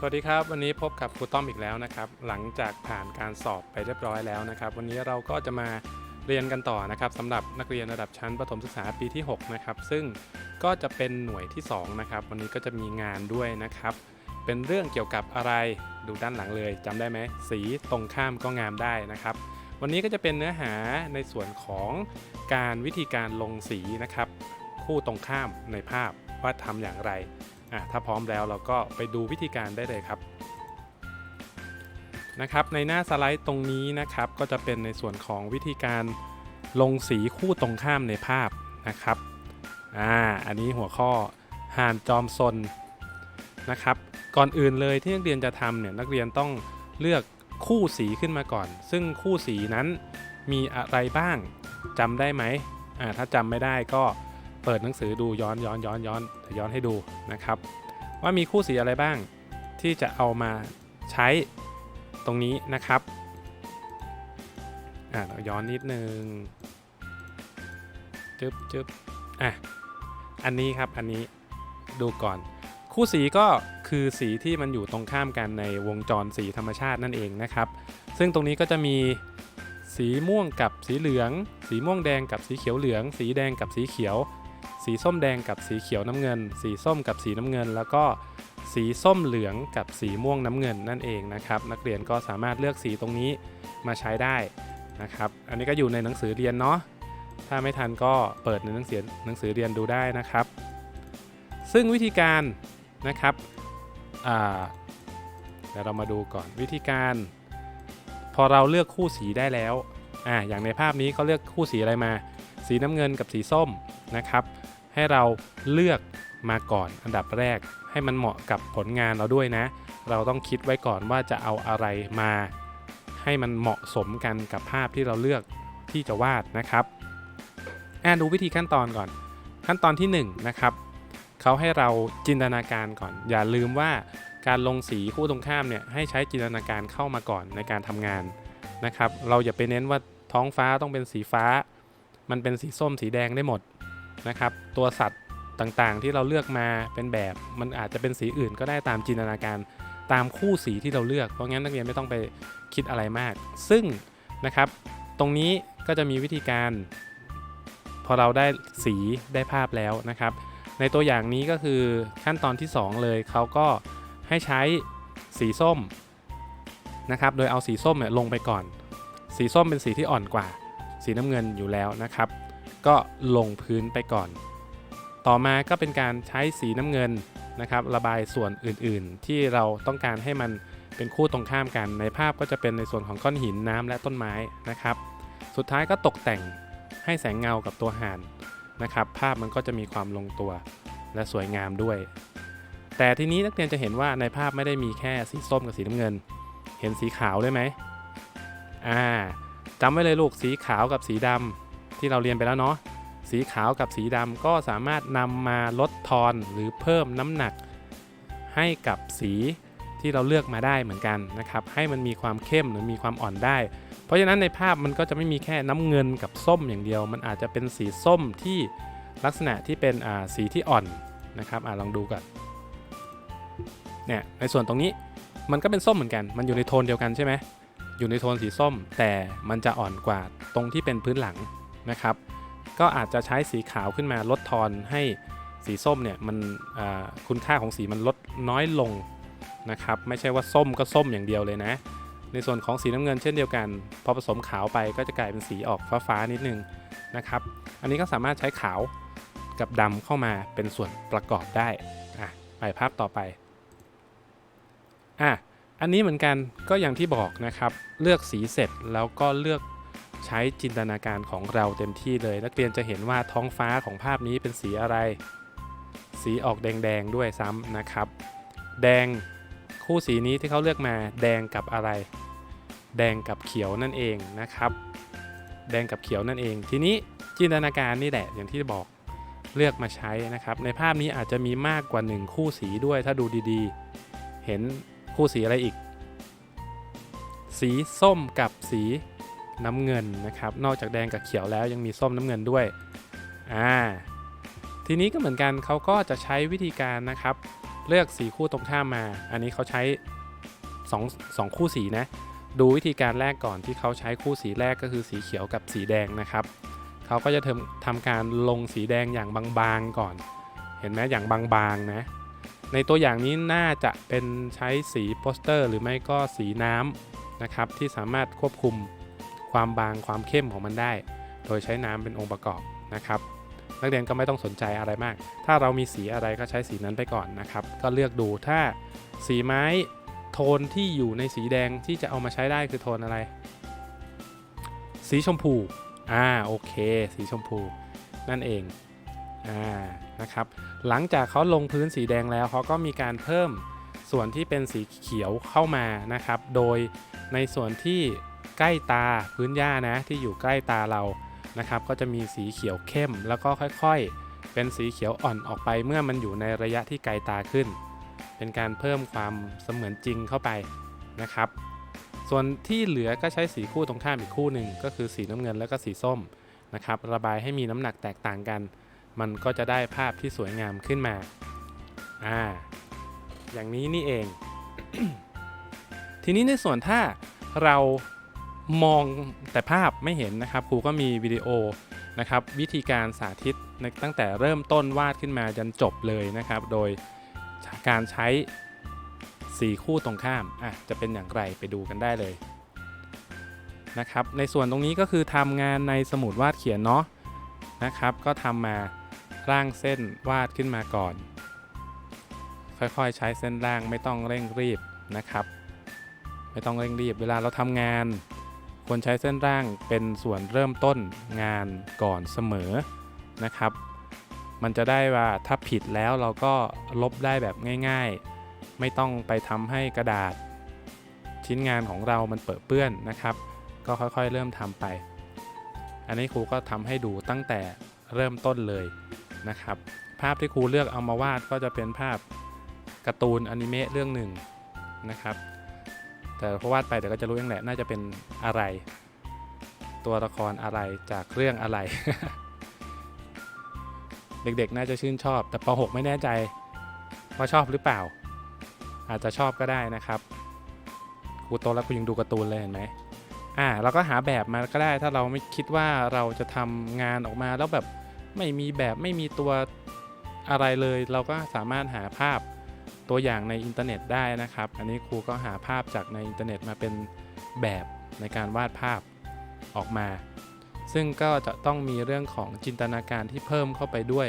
สวัสดีครับ วันนี้พบกับครูต้อมอีกแล้วนะครับ หลังจากผ่านการสอบไปเรียบร้อยแล้วนะครับ วันนี้เราก็จะมาเรียนกันต่อนะครับสำหรับนักเรียนระดับชั้นประถมศึกษาปีที่ 6 นะครับ ซึ่งก็จะเป็นหน่วยที่ 2 นะครับ วันนี้ก็จะมีงานด้วยนะครับ เป็นเรื่องเกี่ยวกับอะไรดูด้านหลังเลยจำได้ไหมสีตรงข้ามก็งามได้นะครับ วันนี้ก็จะเป็นเนื้อหาในส่วนของการวิธีการลงสีนะครับ คู่ตรงข้ามในภาพว่าทำอย่างไร อะถ้าพร้อมแล้วเราก็ไปดูวิธีการได้เลยครับนะครับในหน้าสไลด์ตรงนี้นะครับก็จะเป็นในส่วนของวิธีการลงสีคู่ตรงข้ามในภาพนะครับอ่าอันนี้หัวข้อห่านจอมซนนะครับก่อนอื่นเลยที่นักเรียนจะทำเนี่ยนักเรียนต้องเลือกคู่สีขึ้นมาก่อน ซึ่งคู่สีนั้นมีอะไรบ้างจำได้ไหมอ่าถ้าจำไม่ได้ก็ เปิดหนังสือดูย้อนย้อนย้อนย้อนยวย้อนให้ดูนะครับ ว่ามีคู่สีอะไรบ้างที่จะเอามาใช้ตรงนี้นะครับอ่าเราย้อนนิดนึงจึ๊บจึ๊บอะอันนี้ครับอันนี้ดูก่อน คู่สีก็คือสีที่มันอยู่ตรงข้ามกันในวงจรสีธรรมชาตินั่นเองนะครับ ซึ่งตรงนี้ก็จะมีสีม่วงกับสีเหลือง สีม่วงแดงกับสีเขียวเหลือง สีแดงกับสีเขียว สีส้มแดงกับสีเขียวน้ำเงิน สีส้มกับสีน้ำเงิน แล้วก็สีส้มเหลืองกับสีม่วงน้ำเงินนั่นเองนะครับนักเรียนก็สามารถเลือกสีตรงนี้มาใช้ได้นะครับอันนี้ก็อยู่ในหนังสือเรียนเนาะถ้าไม่ทันก็เปิดในหนังสือหนังสือเรียนดูได้นะครับ ซึ่งวิธีการนะครับเดี๋ยวเรามาดูก่อนวิธีการ พอเราเลือกคู่สีได้แล้วอ่าอย่างในภาพนี้เขาเลือกคู่สีอะไรมา สีน้ำเงินกับสีส้มนะครับ ให้เราเลือกมาก่อนอันดับแรกให้มันเหมาะกับผลงานเราด้วยนะ เราต้องคิดไว้ก่อนว่าจะเอาอะไรมา ให้มันเหมาะสมกันกับภาพที่เราเลือกที่จะวาดนะครับอ่าดูวิธีขั้นตอนก่อน ขั้นตอนที่1นะครับเขาให้เราจินตนาการก่อน อย่าลืมว่าการลงสีคู่ตรงข้ามเนี่ยให้ใช้จินตนาการเข้ามาก่อนในการทำงานนะครับ เราอย่าไปเน้นว่าท้องฟ้าต้องเป็นสีฟ้า มันเป็นสีส้มสีแดงได้หมด นะครับ ตัวสัตว์ต่างๆ ที่เราเลือกมาเป็นแบบมันอาจจะเป็นสีอื่นก็ได้ตามจินตนาการตามคู่สีที่เราเลือก เพราะงั้นนักเรียนไม่ต้องไปคิดอะไรมาก ซึ่งนะครับ ตรงนี้ก็จะมีวิธีการ พอเราได้สีได้ภาพแล้วนะครับ ในตัวอย่างนี้ก็คือขั้นตอนที่ 2 เลยเขาก็ให้ใช้สีส้มนะครับ โดยเอาสีส้มเนี่ยลงไปก่อน สีส้มเป็นสีที่อ่อนกว่า สีน้ำเงินอยู่แล้วนะครับ ก็ลงพื้นไปก่อน ต่อมาก็เป็นการใช้สีน้ำเงินนะครับระบายส่วนอื่นๆ ที่เราต้องการให้มันเป็นคู่ตรงข้ามกัน ในภาพก็จะเป็นในส่วนของก้อนหินน้ำและต้นไม้นะครับ สุดท้ายก็ตกแต่งให้แสงเงากับตัวห่านนะครับ ภาพมันก็จะมีความลงตัวและสวยงามด้วย แต่ทีนี้นักเรียนจะเห็นว่าในภาพไม่ได้มีแค่สีส้มกับสีน้ำเงิน เห็นสีขาวด้วยไหมอ่าจำไว้เลยลูกสีขาวกับสีดำ ที่เราเรียนไปแล้วเนาะสีขาวกับสีดำก็สามารถนำมาลดทอนหรือเพิ่มน้ำหนัก ให้กับสีที่เราเลือกมาได้เหมือนกันนะครับ ให้มันมีความเข้มหรือมีความอ่อนได้ เพราะฉะนั้นในภาพมันก็จะไม่มีแค่น้ำเงินกับส้มอย่างเดียว มันอาจจะเป็นสีส้มที่ลักษณะที่เป็นสีที่อ่อนนะครับอลองดูก่อนเนี่ยในส่วนตรงนี้มันก็เป็นส้มเหมือนกัน มันอยู่ในโทนเดียวกันใช่ไหมอยู่ในโทนสีส้ม แต่มันจะอ่อนกว่าตรงที่เป็นพื้นหลัง นะครับ ก็อาจจะใช้สีขาวขึ้นมาลดทอนให้สีส้มเนี่ยมันคุณค่าของสีมันลดน้อยลงนะครับ ไม่ใช่ว่าส้มก็ส้มอย่างเดียวเลยนะ ในส่วนของสีน้ำเงินเช่นเดียวกัน พอผสมขาวไปก็จะกลายเป็นสีออกฟ้าๆนิดนึงนะครับ อันนี้ก็สามารถใช้ขาวกับดำเข้ามาเป็นส่วนประกอบได้อะไปภาพต่อไปอะอันนี้เหมือนกันก็อย่างที่บอกนะครับ เลือกสีเสร็จแล้วก็เลือก ใช้จินตนาการของเราเต็มที่เลย นักเรียนจะเห็นว่าท้องฟ้าของภาพนี้เป็นสีอะไร สีออกแดงๆด้วยซ้ำนะครับ แดงคู่สีนี้ที่เขาเลือกมา แดงกับอะไร แดงกับเขียวนั่นเองนะครับ แดงกับเขียวนั่นเอง ทีนี้จินตนาการนี่แหละอย่างที่บอกเลือกมาใช้นะครับ ในภาพนี้อาจจะมีมากกว่า 1 คู่สีด้วยถ้าดูดีๆ เห็นคู่สีอะไรอีก สีส้มกับสี น้ำเงินนะครับ นอกจากแดงกับเขียวแล้วยังมีส้มน้ำเงินด้วย อ่า ทีนี้ก็เหมือนกันเขาก็จะใช้วิธีการนะครับ เลือกสีคู่ตรงข้ามมา อันนี้เขาใช้สองสองคู่สีนะ ดูวิธีการแรกก่อนที่เขาใช้คู่สีแรกก็คือสีเขียวกับสีแดงนะครับ เขาก็จะทำทำการลงสีแดงอย่างบางๆก่อน เห็นไหมอย่างบางๆนะ ในตัวอย่างนี้น่าจะเป็นใช้สีโปสเตอร์ หรือไม่ก็สีน้ำนะครับที่สามารถควบคุม ความบางความเข้มของมันได้ โดยใช้น้ำเป็นองค์ประกอบนะครับนักเรียนก็ไม่ต้องสนใจอะไรมาก ถ้าเรามีสีอะไรก็ใช้สีนั้นไปก่อนนะครับ ก็เลือกดูถ้าสีไม้โทนที่อยู่ในสีแดงที่จะเอามาใช้ได้คือโทนอะไร สีชมพู อ่าโอเค สีชมพู นั่นเอง อ่านะครับ หลังจากเขาลงพื้นสีแดงแล้วเขาก็มีการเพิ่มส่วนที่เป็นสีเขียวเข้ามานะครับ โดยในส่วนที่ ใกล้ตาพื้นหญ้านะที่อยู่ใกล้ตาเรานะครับก็จะมีสีเขียวเข้มแล้วก็ค่อยๆ เป็นสีเขียวอ่อนออกไปเมื่อมันอยู่ในระยะที่ไกลตาขึ้น เป็นการเพิ่มความเสมือนจริงเข้าไปนะครับ ส่วนที่เหลือก็ใช้สีคู่ตรงข้ามอีกคู่หนึ่งก็คือสีน้ำเงินแล้วก็สีส้มนะครับระบายให้มีน้ำหนักแตกต่างกัน มันก็จะได้ภาพที่สวยงามขึ้นมาอ่าอย่างนี้นี่เอง ทีนี้ในส่วนถ้าเรา มองแต่ภาพไม่เห็นนะครับครูก็มีวิดีโอนะครับวิธีการสาธิตตั้งแต่เริ่มต้นวาดขึ้นมาจนจบเลยนะครับ โดยการใช้สีคู่ตรงข้ามอะจะเป็นอย่างไรไปดูกันได้เลยนะครับในส่วนตรงนี้ก็คือทำงานในสมุดวาดเขียนเนาะนะครับ ก็ทำมาร่างเส้นวาดขึ้นมาก่อน ค่อยๆใช้เส้นร่างไม่ต้องเร่งรีบนะครับ ไม่ต้องเร่งรีบ เวลาเราทำงาน ควรใช้เส้นร่างเป็นส่วนเริ่มต้นงานก่อนเสมอนะครับ มันจะได้ว่าถ้าผิดแล้วเราก็ลบได้แบบง่ายๆ ไม่ต้องไปทำให้กระดาษ ชิ้นงานของเรามันเปื้อเปื้อนนะครับ ก็ค่อยๆ เริ่มทำไป อันนี้ครูก็ทำให้ดูตั้งแต่เริ่มต้นเลยนะครับ ภาพที่ครูเลือกเอามาวาดก็จะเป็นภาพการ์ตูนอนิเมะเรื่องหนึ่งนะครับ แต่พอวาดไปเดี๋ยวก็จะรู้เองแหละน่าจะเป็นอะไร ตัวละครอะไรจากเรื่องอะไร เด็กๆ น่าจะชื่นชอบ แต่ป .6 ไม่แน่ใจว่าชอบหรือเปล่า อาจจะชอบก็ได้นะครับครูโตแล้วครูยังดูการ์ตูนเลยเห็นไหมอ่าเราก็หาแบบมาก็ได้ถ้าเราไม่คิดว่าเราจะทำงานออกมาแล้วแบบไม่มีแบบไม่มีตัวอะไรเลย เราก็สามารถหาภาพ ตัวอย่างในอินเทอร์เน็ตได้นะครับ อันนี้ครูก็หาภาพจากในอินเทอร์เน็ตมาเป็นแบบในการวาดภาพออกมา ซึ่งก็จะต้องมีเรื่องของจินตนาการที่เพิ่มเข้าไปด้วย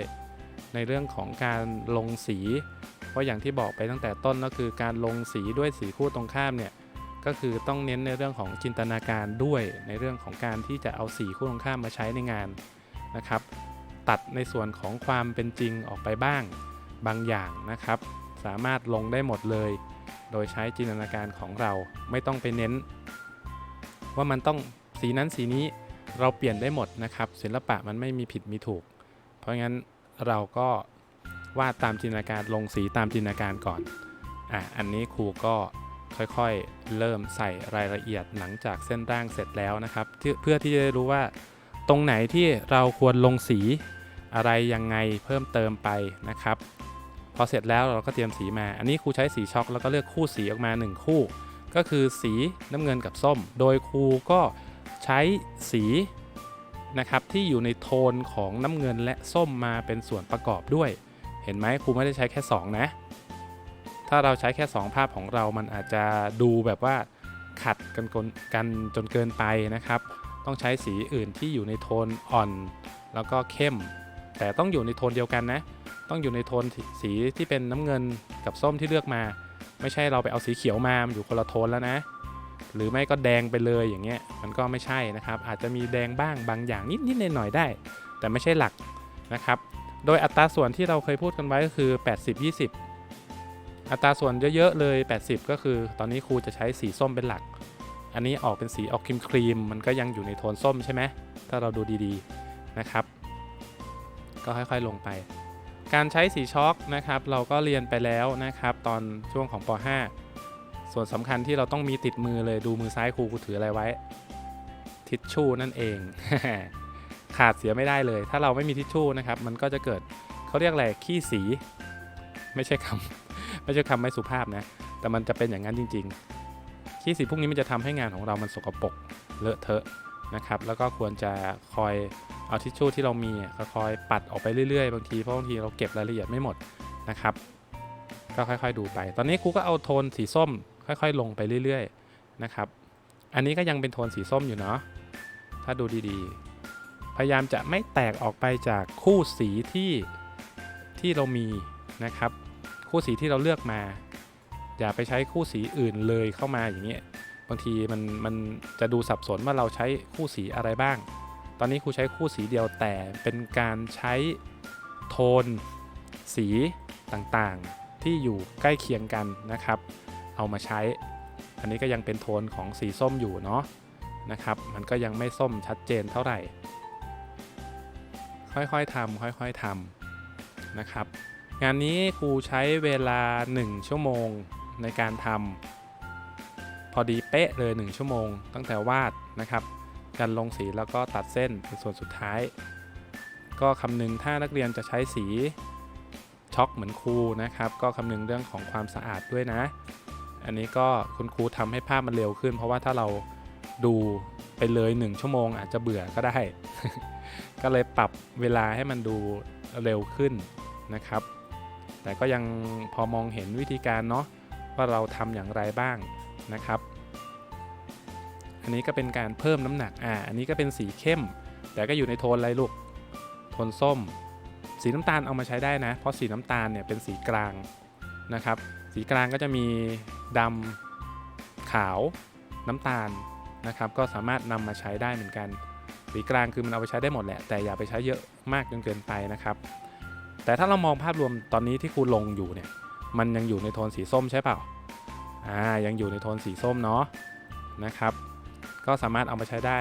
ในเรื่องของการลงสี เพราะอย่างที่บอกไปตั้งแต่ต้นก็คือการลงสีด้วยสีคู่ตรงข้ามเนี่ยก็คือต้องเน้นในเรื่องของจินตนาการด้วย ในเรื่องของการที่จะเอาสีคู่ตรงข้ามมาใช้ในงานนะครับ ตัดในส่วนของความเป็นจริงออกไปบ้างบางอย่างนะครับ สามารถลงได้หมดเลย โดยใช้จินตนาการของเราไม่ต้องไปเน้น ว่ามันต้องสีนั้นสีนี้เราเปลี่ยนได้หมดนะครับ ศิลปะมันไม่มีผิดมีถูก เพราะงั้นเราก็วาดตามจินตนาการลงสีตามจินตนาการก่อนอะอันนี้ครูก็ค่อยๆ เริ่มใส่รายละเอียดหลังจากเส้นร่างเสร็จแล้วนะครับ เพื่อที่จะได้รู้ว่าตรงไหนที่เราควรลงสีอะไรยังไงเพิ่มเติมไปนะครับ พอเสร็จแล้วเราก็เตรียมสีมา อันนี้ครูใช้สีช็อกแล้วก็เลือกคู่สีออกมา 1 คู่ ก็คือสีน้ำเงินกับส้ม โดยครูก็ใช้สีนะครับที่อยู่ในโทนของน้ำเงินและส้มมาเป็นส่วนประกอบด้วย เห็นไหมครูไม่ได้ใช้แค่ 2 นะ ถ้าเราใช้แค่ 2 ภาพของเรามันอาจจะดูแบบว่าขัดกันกนกันจนเกินไปนะครับ ต้องใช้สีอื่นที่อยู่ในโทนอ่อน แล้วก็เข้ม แต่ต้องอยู่ในโทนเดียวกันนะ ต้องอยู่ในโทนสีที่เป็นน้ำเงินกับส้มที่เลือกมา ไม่ใช่เราไปเอาสีเขียวมามันอยู่คนละโทนแล้วนะ หรือไม่ก็แดงไปเลยอย่างเงี้ยมันก็ไม่ใช่นะครับ อาจจะมีแดงบ้างบางอย่างนิดๆหน่อยๆได้ แต่ไม่ใช่หลักนะครับ โดยอัตราส่วนที่เราเคยพูดกันไว้ก็คือ 80-20 อัตราส่วนเยอะๆเลย 80 ก็คือ ตอนนี้ครูจะใช้สีส้มเป็นหลัก อันนี้ออกเป็นสีออกครีมครีมๆมันก็ยังอยู่ในโทนส้มใช่ไหมถ้าเราดูดีๆนะครับ ก็ค่อยๆลงไป การใช้สีช็อกนะครับเราก็เรียนไปแล้วนะครับ ตอนช่วงของป .5 ส่วนสำคัญที่เราต้องมีติดมือเลยดูมือซ้ายครูครูถืออะไรไว้ ทิชชู่นั่นเอง ขาดเสียไม่ได้เลย ถ้าเราไม่มีทิชชู่นะครับ มันก็จะเกิดเขาเรียกอะไรขี้สี ไม่ใช่คำไม่ใช่คำไม่สุภาพนะ แต่มันจะเป็นอย่างนั้นจริง ๆ ขี้สีพวกนี้มันจะทำให้งานของเรามันสกปรกเลอะเทอะนะครับ แล้วก็ควรจะคอย เอาทิชชู่ที่เรามีอะคอยปัดออกไปเรื่อยๆ บางทีเพราะบางทีเราเก็บรายละเอียดไม่หมดนะครับ ก็ค่อยๆดูไป ตอนนี้ครูก็เอาโทนสีส้ม ค่อยๆ ลงไปเรื่อยๆนะครับ อันนี้ก็ยังเป็นโทนสีส้มอยู่เนาะ ถ้าดูดีๆ พยายามจะไม่แตกออกไปจากคู่สีที่ที่เรามีนะครับ คู่สีที่เราเลือกมา อย่าไปใช้คู่สีอื่นเลยเข้ามาอย่างเงี้ย บางทีมันมันจะดูสับสนว่าเราใช้คู่สีอะไรบ้าง ตอนนี้ครูใช้คู่สีเดียวแต่เป็นการใช้โทนสีต่างๆ ที่อยู่ใกล้เคียงกันนะครับ เอามาใช้ อันนี้ก็ยังเป็นโทนของสีส้มอยู่เนาะนะครับ มันก็ยังไม่ส้มชัดเจนเท่าไหร่ ค่อยๆทำค่อยๆทำนะครับ งานนี้ครูใช้เวลา 1 ชั่วโมงในการทำพอดีเป๊ะเลย 1 ชั่วโมง ตั้งแต่วาดนะครับ การลงสีแล้วก็ตัดเส้นเป็นส่วนสุดท้าย ก็คำนึงถ้านักเรียนจะใช้สีช็อกเหมือนครูนะครับ ก็คำนึงเรื่องของความสะอาดด้วยนะ อันนี้ก็คุณครูทำให้ภาพมันเร็วขึ้น เพราะว่าถ้าเราดูไปเลย 1 ชั่วโมงอาจจะเบื่อก็ได้ ก็เลยปรับเวลาให้มันดูเร็วขึ้นนะครับ แต่ก็ยังพอมองเห็นวิธีการเนาะว่าเราทำอย่างไรบ้างนะครับ นนี้ก็เป็นการเพิ่มน้ำหนัก อ่า อันนี้ก็เป็นสีเข้ม แต่ก็อยู่ในโทนอะไรลูก โทนส้ม สีน้ำตาลเอามาใช้ได้นะ เพราะสีน้ำตาลเนี่ยเป็นสีกลางนะครับ สีกลางก็จะมีดำขาวน้ำตาลนะครับ ก็สามารถนำมาใช้ได้เหมือนกัน สีกลางคือมันเอาไปใช้ได้หมดแหละ แต่อย่าไปใช้เยอะมากจนเกินไปนะครับ แต่ถ้าเรามองภาพรวมตอนนี้ที่ครูลงอยู่เนี่ย มันยังอยู่ในโทนสีส้มใช่เปล่า อ่า ยังอยู่ในโทนสีส้มเนาะนะครับ ก็สามารถเอามาใช้ได้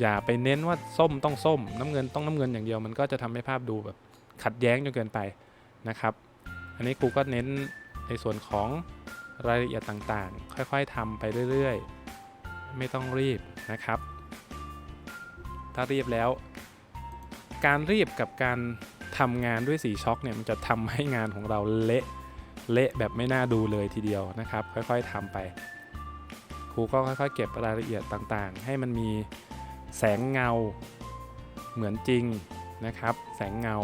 อย่าไปเน้นว่าส้มต้องส้ม น้ำเงินต้องน้ำเงินอย่างเดียว มันก็จะทำให้ภาพดูแบบขัดแย้งจนเกินไปนะครับ อันนี้ครูก็เน้นในส่วนของรายละเอียดต่างๆ ค่อยๆทำไปเรื่อยๆ ไม่ต้องรีบนะครับ ถ้ารีบแล้ว การรีบกับการทำงานด้วยสีช็อกเนี่ยมันจะทำให้งานของเราเละเละแบบไม่น่าดูเลยทีเดียวนะครับ ค่อยๆทำไป ครูก็ค่อยๆเก็บรายละเอียดต่างๆ ให้มันมีแสงเงาเหมือนจริงนะครับ แสงเงา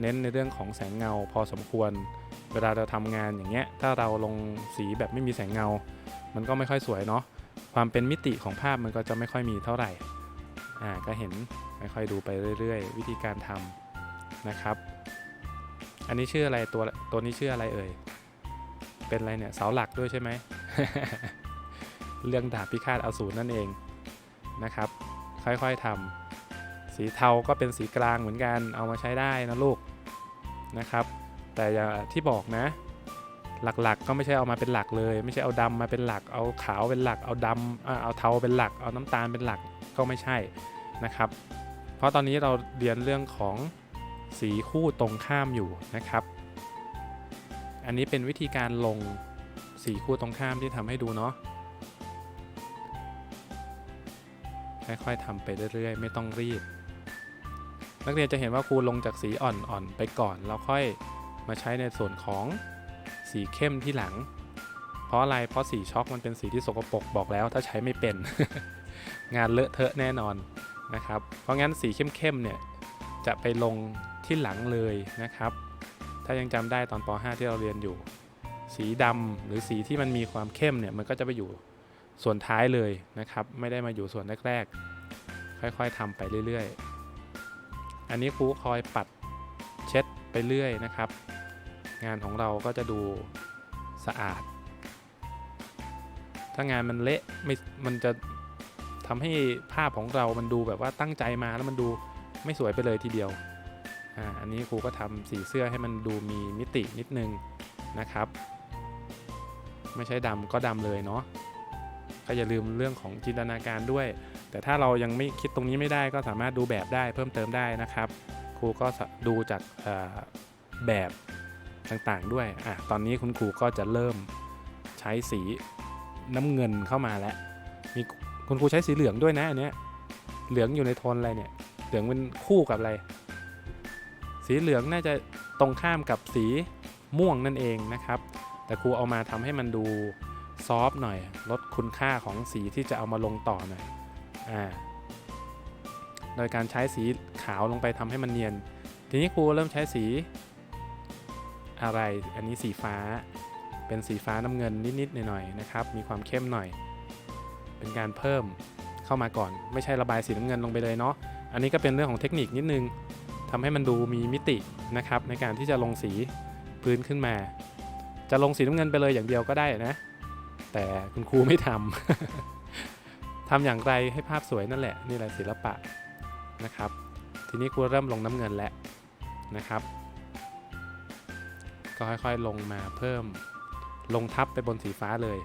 เน้นในเรื่องของแสงเงาพอสมควร เวลาเราทำงานอย่างเงี้ย ถ้าเราลงสีแบบไม่มีแสงเงา มันก็ไม่ค่อยสวยเนาะ ความเป็นมิติของภาพมันก็จะไม่ค่อยมีเท่าไหร่ อ่า ก็เห็นค่อยๆดูไปเรื่อย ๆ วิธีการทำนะครับ อันนี้ชื่ออะไรตัวตัวนี้ชื่ออะไรเอ่ย เป็นอะไรเนี่ยเสาหลักด้วยใช่ไหม เรื่องดาบพิฆาตอสูรนั่นเองนะครับ ค่อยๆทำสีเทาก็เป็นสีกลางเหมือนกันเอามาใช้ได้นะลูกนะครับ แต่อย่างที่บอกนะ หลักๆก็ไม่ใช่เอามาเป็นหลักเลย ไม่ใช่เอาดำมาเป็นหลัก เอาขาวเป็นหลัก เอาดำเอาเทาเป็นหลัก เอาน้ำตาลเป็นหลักก็ไม่ใช่นะครับ เพราะตอนนี้เราเรียนเรื่องของสีคู่ตรงข้ามอยู่นะครับ อันนี้เป็นวิธีการลงสีคู่ตรงข้ามที่ทำให้ดูเนาะ ค่อยๆทำไปเรื่อยๆ ไม่ต้องรีบ นักเรียนจะเห็นว่าครูลงจากสีอ่อนๆไปก่อน แล้วค่อยมาใช้ในส่วนของสีเข้มที่หลัง เพราะอะไร เพราะสีช็อกมันเป็นสีที่สกปรกบอกแล้วถ้าใช้ไม่เป็น งานเลอะเทอะแน่นอนนะครับ เพราะงั้นสีเข้มๆเนี่ยจะไปลงที่หลังเลยนะครับ ถ้ายังจำได้ตอนป .5 ที่เราเรียนอยู่ สีดำหรือสีที่มันมีความเข้มเนี่ยมันก็จะไปอยู่ ส่วนท้ายเลยนะครับ ไม่ได้มาอยู่ส่วนแรกๆ ค่อยๆทำไปเรื่อยๆ อันนี้ครูคอยปัดเช็ดไปเรื่อยนะครับ งานของเราก็จะดูสะอาด ถ้างานมันเละไม่มันจะทำให้ภาพของเรามันดูแบบว่าตั้งใจมาแล้วมันดูไม่สวยไปเลยทีเดียวอ่าอันนี้ครูก็ทำสีเสื้อให้มันดูมีมิตินิดนึงนะครับ ไม่ใช่ดำก็ดำเลยเนาะ ก็อย่าลืมเรื่องของจินตนาการด้วย แต่ถ้าเรายังไม่คิดตรงนี้ไม่ได้ก็สามารถดูแบบได้เพิ่มเติมได้นะครับ ครูก็ดูจากแบบต่างๆด้วยอะตอนนี้คุณครูก็จะเริ่มใช้สีน้ำเงินเข้ามาแล้ว มีคุณครูใช้สีเหลืองด้วยนะอันเนี้ย เหลืองอยู่ในโทนอะไรเนี่ย เหลืองเป็นคู่กับอะไร สีเหลืองน่าจะตรงข้ามกับสีม่วงนั่นเองนะครับ แต่ครูเอามาทำให้มันดู ซอฟหน่อย ลดคุณค่าของสีที่จะเอามาลงต่อหน่อยอ่าโดยการใช้สีขาวลงไปทำให้มันเนียน ทีนี้ครูเริ่มใช้สีอะไร อันนี้สีฟ้า เป็นสีฟ้าน้ำเงินนิดๆหน่อยๆนะครับ มีความเข้มหน่อย เป็นการเพิ่มเข้ามาก่อน ไม่ใช่ระบายสีน้ำเงินลงไปเลยเนาะ อันนี้ก็เป็นเรื่องของเทคนิคนิดนึงทำให้มันดูมีมิตินะครับในการที่จะลงสีพื้นขึ้นมา จะลงสีน้ำเงินไปเลยอย่างเดียวก็ได้นะ แต่คุณครูไม่ทำ ทำอย่างไรให้ภาพสวยนั่นแหละ นี่แหละศิลปะนะครับ ทีนี้ครูเริ่มลงน้ำเงินแล้วนะครับ ก็ค่อยๆลงมาเพิ่มลงทับไปบนสีฟ้าเลย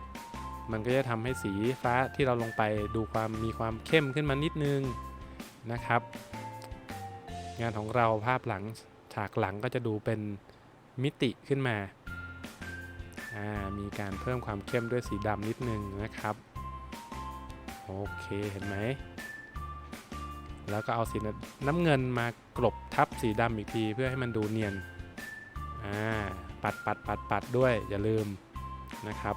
มันก็จะทำให้สีฟ้าที่เราลงไปดูความมีความเข้มขึ้นมานิดนึงนะครับ งานของเราภาพหลังฉากหลังก็จะดูเป็นมิติขึ้นมาอ่า มีการเพิ่มความเข้มด้วยสีดำนิดนึงนะครับ โอเคเห็นไหม แล้วก็เอาสีน้ำเงินมากลบทับสีดำอีกทีเพื่อให้มันดูเนียน ปัดปัดปัดปัดด้วยอย่าลืมนะครับ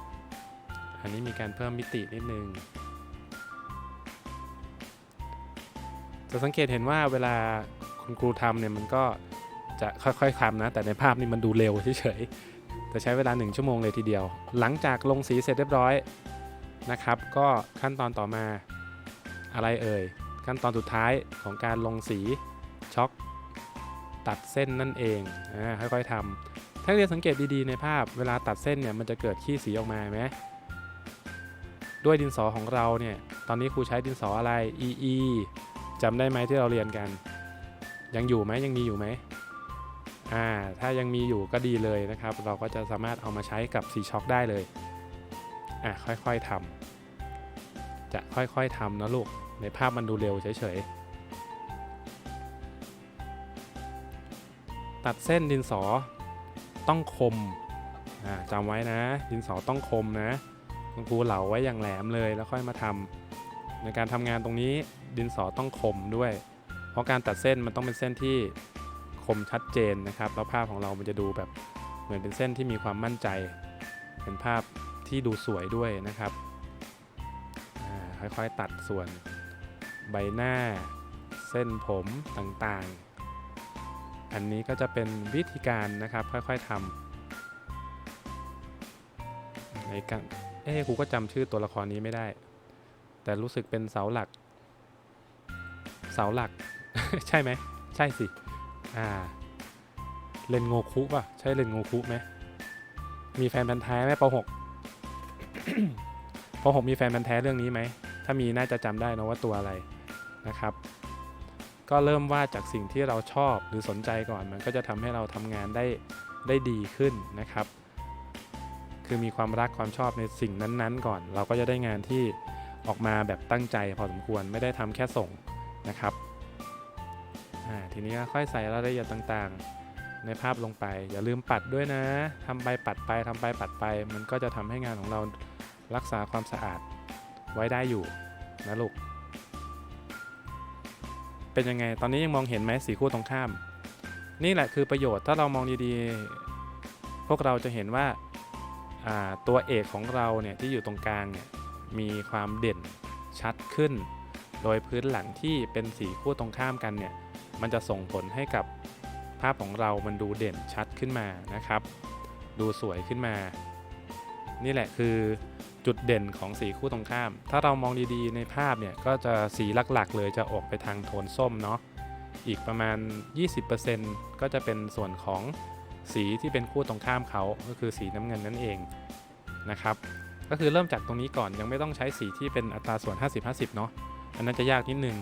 อันนี้มีการเพิ่มมิตินิดนึงจะสังเกตเห็นว่าเวลาคุณครูทำเนี่ยมันก็จะค่อยๆทำนะ แต่ในภาพนี่มันดูเร็วเฉยๆ แต่ใช้เวลา 1 ชั่วโมงเลยทีเดียว หลังจากลงสีเสร็จเรียบร้อยนะครับ ก็ขั้นตอนต่อมาอะไรเอ่ย ขั้นตอนสุดท้ายของการลงสีช็อกตัดเส้นนั่นเองอค่อยๆทำถ้าเรียนสังเกตดีๆในภาพเวลาตัดเส้นเนี่ยมันจะเกิดขี้สีออกมาไหมด้วยดินสอของเราเนี่ย ตอนนี้ครูใช้ดินสออะไร EE จำได้ไหมที่เราเรียนกัน ยังอยู่ไหมยังมีอยู่ไหม อ่าถ้ายังมีอยู่ก็ดีเลยนะครับ เราก็จะสามารถเอามาใช้กับสีช็อกได้เลยอะค่อยๆทำจะค่อยๆทำนะลูก ในภาพมันดูเร็วเฉยๆ ตัดเส้นดินสอต้องคมอ่าจำไว้นะ ดินสอต้องคมนะคุณครูเหลาไว้อย่างแหลมเลยแล้วค่อยมาทำในการทำงานตรงนี้ดินสอต้องคมด้วย เพราะการตัดเส้นมันต้องเป็นเส้นที่ คมชัดเจนนะครับ แล้วภาพของเรามันจะดูแบบเหมือนเป็นเส้นที่มีความมั่นใจ เป็นภาพที่ดูสวยด้วยนะครับ ค่อยๆตัดส่วนใบหน้า เส้นผมต่างๆ อันนี้ก็จะเป็นวิธีการนะครับ ค่อยๆทำในการเอ้ครูก็จำชื่อตัวละครนี้ไม่ได้ แต่รู้สึกเป็นเสาหลัก เสาหลัก ใช่ไหม ใช่สิ อ่า เลนโงคุป่ะ ใช่เลนโงคุไหม มีแฟนพันธ์แท้ไหมป .6 ป .6 มีแฟนพันธ์แท้เรื่องนี้ไหม ถ้ามีน่าจะจำได้นะว่าตัวอะไรนะครับ ก็เริ่มวาดจากสิ่งที่เราชอบหรือสนใจก่อน มันก็จะทำให้เราทำงานได้ได้ดีขึ้นนะครับ คือมีความรักความชอบในสิ่งนั้นๆ ก่อน เราก็จะได้งานที่ออกมาแบบตั้งใจพอสมควรไม่ได้ทำแค่ส่งนะครับ ทีนี้ค่อยใส่รายละเอียดต่างๆ ในภาพลงไป อย่าลืมปัดด้วยนะทำไปปัดไปทำไปปัดไป มันก็จะทำให้งานของเรารักษาความสะอาดไว้ได้อยู่นะลูก เป็นยังไง ตอนนี้ยังมองเห็นไหมสีคู่ตรงข้าม นี่แหละคือประโยชน์ถ้าเรามองดีๆ พวกเราจะเห็นว่าอ่าตัวเอกของเราเนี่ยที่อยู่ตรงกลางเนี่ยมีความเด่นชัดขึ้น โดยพื้นหลังที่เป็นสีคู่ตรงข้ามกันเนี่ย มันจะส่งผลให้กับภาพของเรามันดูเด่นชัดขึ้นมานะครับ ดูสวยขึ้นมา นี่แหละคือจุดเด่นของสีคู่ตรงข้าม ถ้าเรามองดีๆในภาพเนี่ยก็จะสีหลักๆ เลยจะออกไปทางโทนส้มเนาะ อีกประมาณ 20%ก็จะเป็นส่วนของสีที่เป็นคู่ตรงข้ามเขา ก็คือสีน้ำเงินนั่นเองนะครับ ก็คือเริ่มจากตรงนี้ก่อนยังไม่ต้องใช้สีที่เป็นอัตราส่วน 50-50 เนาะ อันนั้นจะยากนิดนึง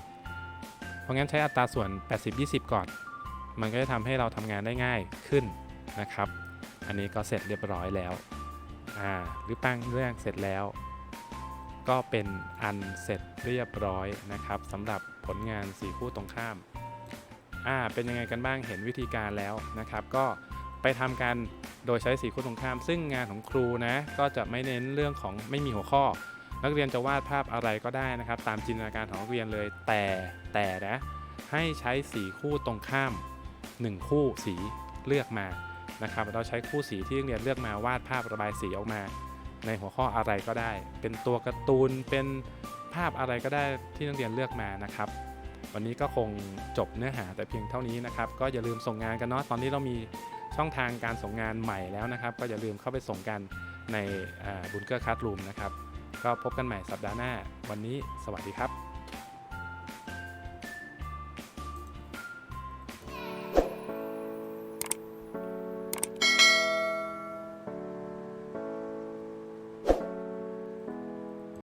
เพราะงั้นใช้อัตราส่วน 80-20 ก่อน มันก็จะทำให้เราทำงานได้ง่ายขึ้นนะครับ อันนี้ก็เสร็จเรียบร้อยแล้ว อ่า หรือปั้งเรื่องเสร็จแล้ว ก็เป็นอันเสร็จเรียบร้อยนะครับสำหรับผลงานสีคู่ตรงข้าม อ่า เป็นยังไงกันบ้างเห็นวิธีการแล้วนะครับ ก็ไปทำกันโดยใช้สีคู่ตรงข้าม ซึ่งงานของครูนะ ก็จะไม่เน้นเรื่องของไม่มีหัวข้อ นักเรียนจะวาดภาพอะไรก็ได้นะครับ ตามจินตนาการของนักเรียนเลยแต่แต่นะให้ใช้สีคู่ตรงข้าม 1 คู่สีเลือกมานะครับ เราใช้คู่สีที่นักเรียนเลือกมาวาดภาพระบายสีออกมา ในหัวข้ออะไรก็ได้ เป็นตัวการ์ตูนเป็นภาพอะไรก็ได้ที่นักเรียนเลือกมานะครับ วันนี้ก็คงจบเนื้อหาแต่เพียงเท่านี้นะครับ ก็อย่าลืมส่งงานกันเนาะตอนนี้เรามีช่องทางการส่งงานใหม่แล้วนะครับ ก็อย่าลืมเข้าไปส่งกันในบุนเกอร์คัสรูมนะครับ ก็พบกันใหม่สัปดาห์หน้า วันนี้สวัสดีครับ